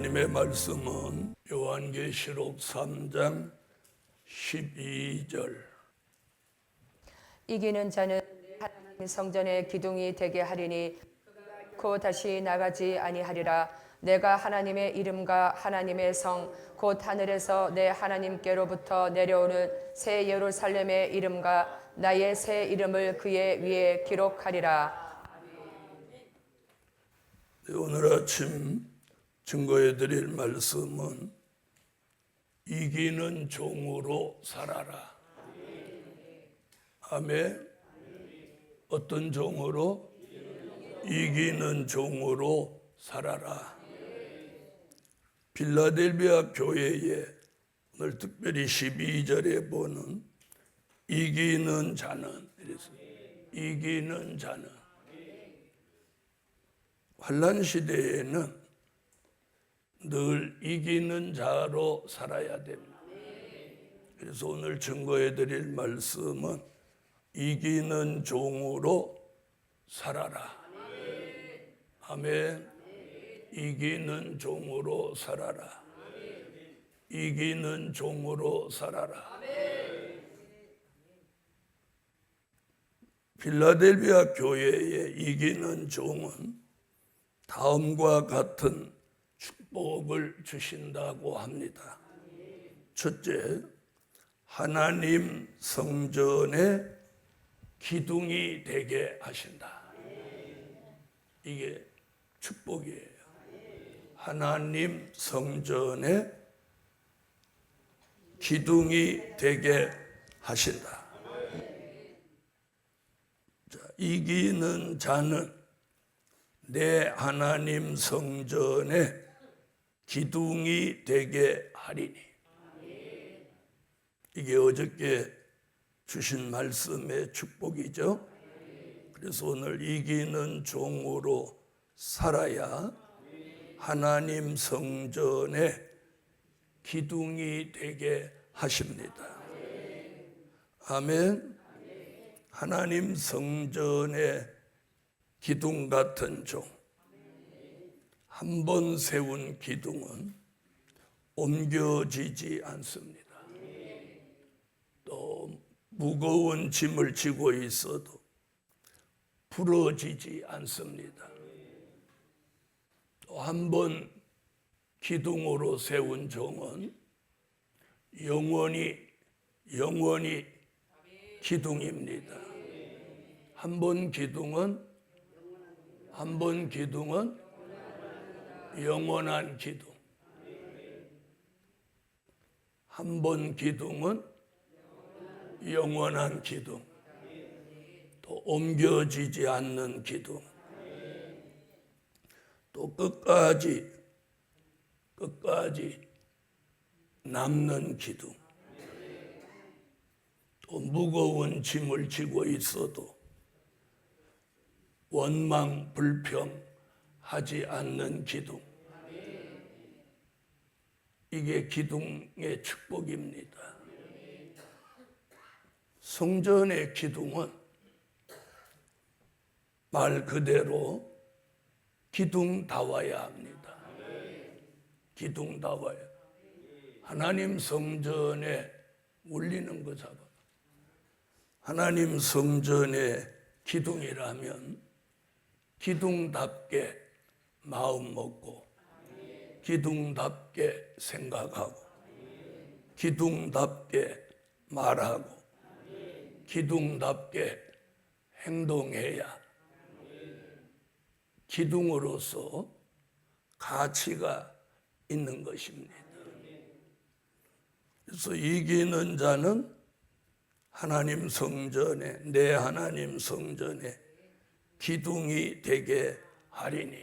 하나님의 말씀은 요한계시록 3장 12절. 이기는 자는 하나님 성전의 기둥이 되게 하리니 곧 다시 나가지 아니하리라. 내가 하나님의 이름과 하나님의 성 곧 하늘에서 내 하나님께로부터 내려오는 새 예루살렘의 이름과 나의 새 이름을 그의 위에 기록하리라. 네, 오늘 아침 증거해 드릴 말씀은 이기는 종으로 살아라. 아멘. 어떤 종으로? 이기는 종으로 살아라. 빌라델비아 교회에 오늘 특별히 12절에 보는 이기는 자는 이래서 이기는 자는 환란 시대에는 늘 이기는 자로 살아야 됩니다. 그래서 오늘 증거해 드릴 말씀은 이기는 종으로 살아라. 아멘. 이기는 종으로 살아라. 이기는 종으로 살아라. 필라델비아 교회의 이기는 종은 다음과 같은 축 복을 주신다고 합니다. 첫째, 하나님 성전의 기둥이 되게 하신다. 이게 축복이에요. 하나님 성전의 기둥이 되게 하신다. 자, 이기는 자는 내 하나님 성전의 기둥이 되게 하리니. 이게 어저께 주신 말씀의 축복이죠. 그래서 오늘 이기는 종으로 살아야 하나님 성전의 기둥이 되게 하십니다. 아멘. 하나님 성전의 기둥 같은 종. 한 번 세운 기둥은 옮겨지지 않습니다. 또 무거운 짐을 지고 있어도 부러지지 않습니다. 또 한 번 기둥으로 세운 종은 영원히 영원히 기둥입니다. 한 번 기둥은 한 번 기둥은 영원한 기둥. 한 번 기둥은 영원한 기둥. 또 옮겨지지 않는 기둥. 또 끝까지 끝까지 남는 기둥. 또 무거운 짐을 지고 있어도 원망 불평 하지 않는 기둥. 이게 기둥의 축복입니다. 성전의 기둥은 말 그대로 기둥다워야 합니다. 기둥다워야. 하나님 성전에 울리는 거 잡아. 하나님 성전의 기둥이라면 기둥답게 마음 먹고 기둥답게 생각하고 기둥답게 말하고 기둥답게 행동해야 기둥으로서 가치가 있는 것입니다. 그래서 이기는 자는 하나님 성전에 내 하나님 성전에 기둥이 되게 하리니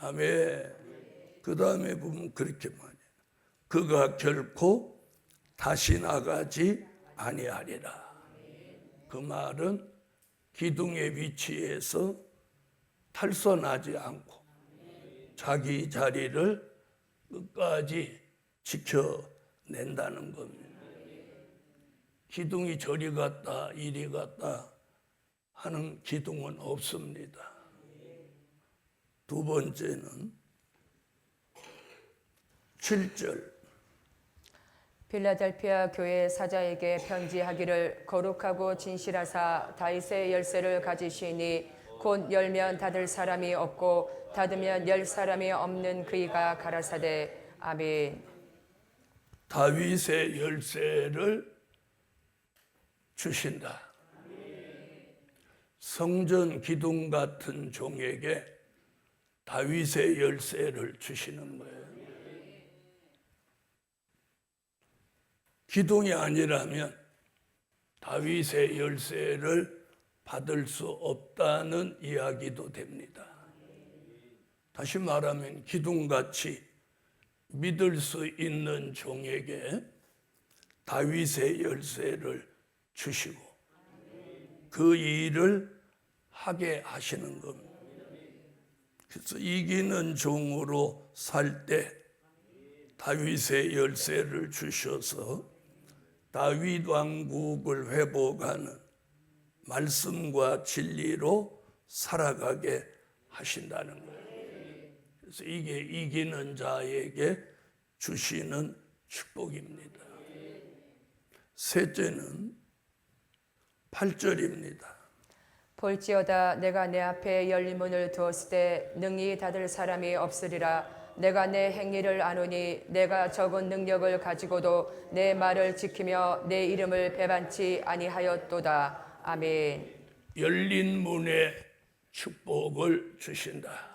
아멘. 그 다음에 보면 그렇게 말해요. 그가 결코 다시 나가지 아니하리라. 그 말은 기둥의 위치에서 탈선하지 않고 자기 자리를 끝까지 지켜낸다는 겁니다. 기둥이 저리 갔다 이리 갔다 하는 기둥은 없습니다. 두 번째는 7절 빌라델피아 교회 사자에게 편지하기를 거룩하고 진실하사 다윗의 열쇠를 가지시니 곧 열면 닫을 사람이 없고 닫으면 열 사람이 없는 그이가 가라사대 아멘. 다윗의 열쇠를 주신다. 성전 기둥 같은 종에게 다윗의 열쇠를 주시는 거예요. 기둥이 아니라면 다윗의 열쇠를 받을 수 없다는 이야기도 됩니다. 다시 말하면 기둥같이 믿을 수 있는 종에게 다윗의 열쇠를 주시고 그 일을 하게 하시는 겁니다. 그래서 이기는 종으로 살 때 다윗의 열쇠를 주셔서 다윗 왕국을 회복하는 말씀과 진리로 살아가게 하신다는 거예요. 그래서 이게 이기는 자에게 주시는 축복입니다. 셋째는 8절입니다. 볼지어다 내가 내 앞에 열린 문을 두었을 때 능히 닫을 사람이 없으리라 내가 내 행위를 아노니 내가 적은 능력을 가지고도 내 말을 지키며 내 이름을 배반치 아니하였도다 아멘 열린 문에 축복을 주신다.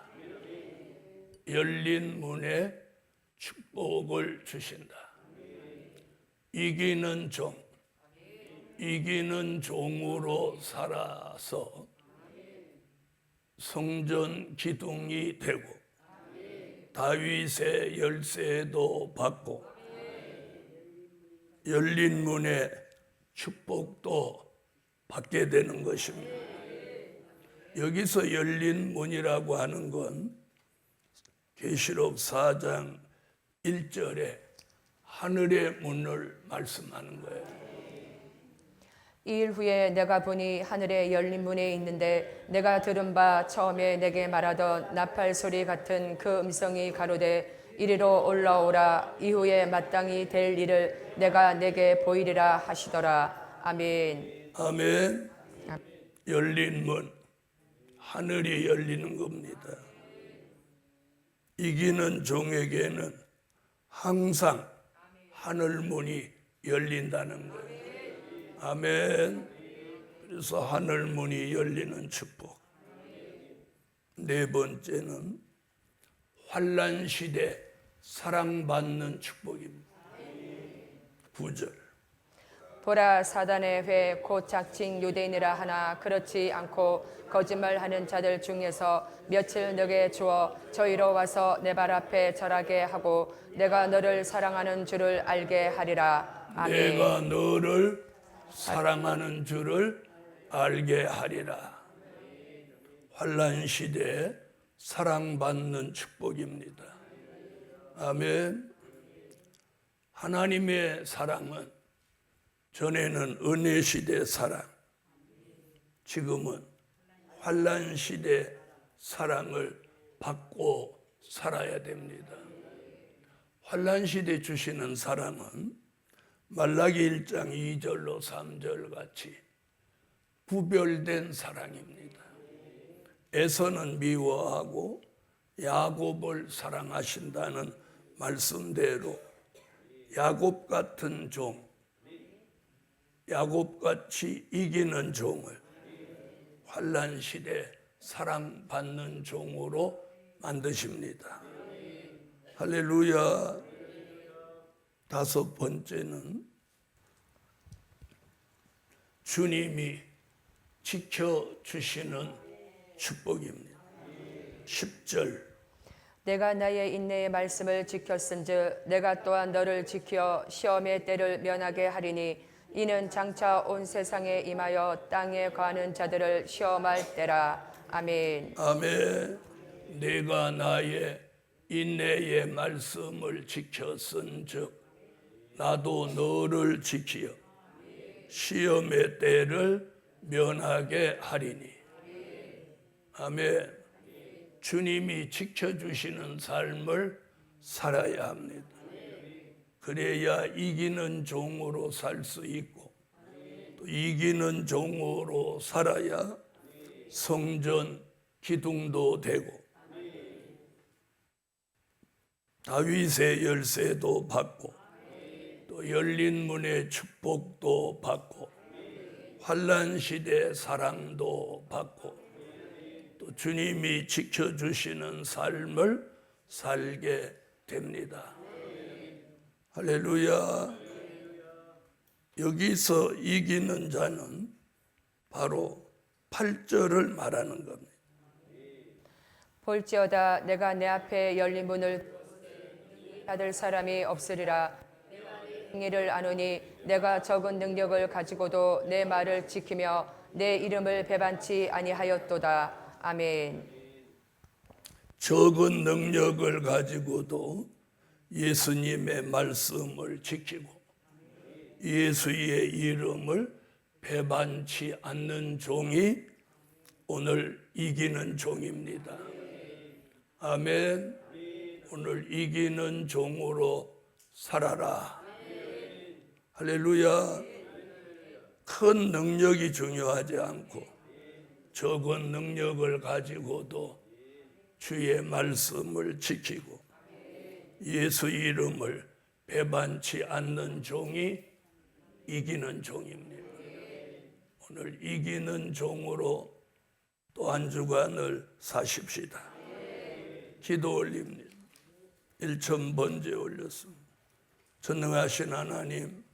열린 문에 축복을 주신다. 이기는 종, 이기는 종으로 살아서 성전 기둥이 되고 다윗의 열쇠도 받고 열린 문에 축복도 받게 되는 것입니다. 여기서 열린 문이라고 하는 건 계시록 4장 1절에 하늘의 문을 말씀하는 거예요. 이 일 후에 내가 보니 하늘에 열린 문에 있는데 내가 들은 바 처음에 내게 말하던 나팔 소리 같은 그 음성이 가로되 이리로 올라오라 이후에 마땅히 될 일을 내가 내게 보이리라 하시더라 아멘 아멘. 열린 문. 하늘이 열리는 겁니다. 이기는 종에게는 항상 하늘 문이 열린다는 거예요. 아멘. 그래서 하늘 문이 열리는 축복. 네 번째는 환란 시대 사랑받는 축복입니다. 9절. 보라 사단의 회 곧 작칭 유대인이라 하나 그렇지 않고 거짓말하는 자들 중에서 며칠 너게 주어 저희로 와서 내 발 앞에 절하게 하고 내가 너를 사랑하는 줄을 알게 하리라 아멘 내가 너를 사랑하는 줄을 알게 하리라. 환란 시대에 사랑받는 축복입니다. 아멘. 하나님의 사랑은 전에는 은혜 시대 사랑, 지금은 환란 시대 사랑을 받고 살아야 됩니다. 환란 시대 주시는 사랑은 말라기 1장 2절로 3절 같이 구별된 사랑입니다. 에서는 미워하고 야곱을 사랑하신다는 말씀대로 야곱 같은 종, 야곱 같이 이기는 종을 환란 시대 사랑받는 종으로 만드십니다. 할렐루야. 다섯 번째는 주님이 지켜주시는 축복입니다. 10절. 내가 나의 인내의 말씀을 지켰은즉 내가 또한 너를 지켜 시험의 때를 면하게 하리니 이는 장차 온 세상에 임하여 땅에 거하는 자들을 시험할 때라 아멘 아멘. 내가 나의 인내의 말씀을 지켰은즉 나도 너를 지키어 시험의 때를 면하게 하리니. 아멘. 주님이 지켜주시는 삶을 살아야 합니다. 그래야 이기는 종으로 살 수 있고 또 이기는 종으로 살아야 성전 기둥도 되고 다윗의 열쇠도 받고 또 열린 문의 축복도 받고 환란 시대 사랑도 받고 또 주님이 지켜주시는 삶을 살게 됩니다. 할렐루야. 여기서 이기는 자는 바로 8절을 말하는 겁니다. 볼지어다 내가 내 앞에 열린 문을 닫을 사람이 없으리라 행위를 아노니 내가 적은 능력을 가지고도 내 말을 지키며 내 이름을 배반치 아니하였도다 아멘 적은 능력을 가지고도 예수님의 말씀을 지키고 예수의 이름을 배반치 않는 종이 오늘 이기는 종입니다. 아멘. 오늘 이기는 종으로 살아라. 할렐루야. 큰 능력이 중요하지 않고 적은 능력을 가지고도 주의 말씀을 지키고 예수 이름을 배반치 않는 종이 이기는 종입니다. 오늘 이기는 종으로 또 한 주간을 사십시다. 기도 올립니다. 일천 번째 올렸습니다. 전능하신 하나님,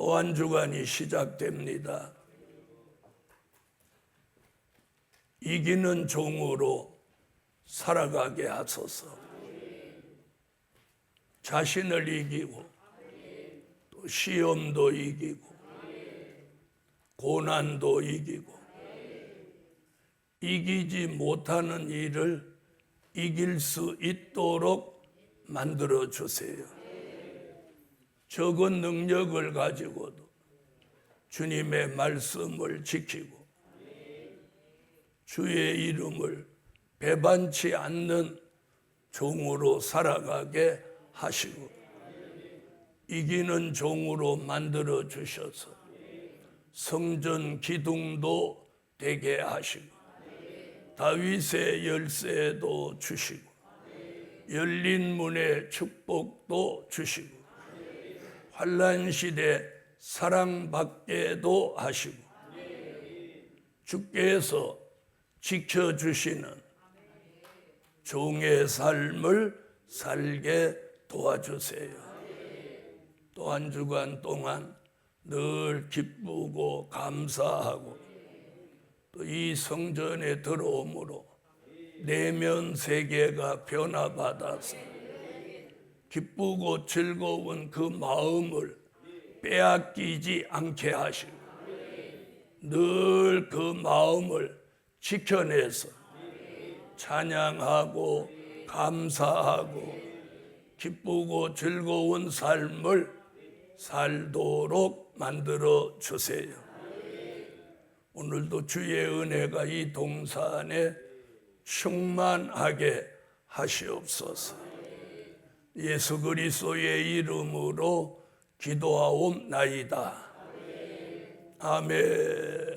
또 한 주간이 시작됩니다. 이기는 종으로 살아가게 하소서. 자신을 이기고 또 시험도 이기고 고난도 이기고 이기지 못하는 일을 이길 수 있도록 만들어 주세요. 적은 능력을 가지고도 주님의 말씀을 지키고 주의 이름을 배반치 않는 종으로 살아가게 하시고 이기는 종으로 만들어 주셔서 성전 기둥도 되게 하시고 다윗의 열쇠도 주시고 열린 문의 축복도 주시고 환란 시대 사랑받게도 하시고 주께서 지켜 주시는 종의 삶을 살게 도와주세요. 또 한 주간 동안 늘 기쁘고 감사하고 또 이 성전에 들어옴으로 내면 세계가 변화받아서 기쁘고 즐거운 그 마음을 빼앗기지 않게 하시고 늘 그 마음을 지켜내서 찬양하고 감사하고 기쁘고 즐거운 삶을 살도록 만들어 주세요. 오늘도 주의 은혜가 이 동산에 충만하게 하시옵소서. 예수 그리스도의 이름으로 기도하옵나이다. 아멘.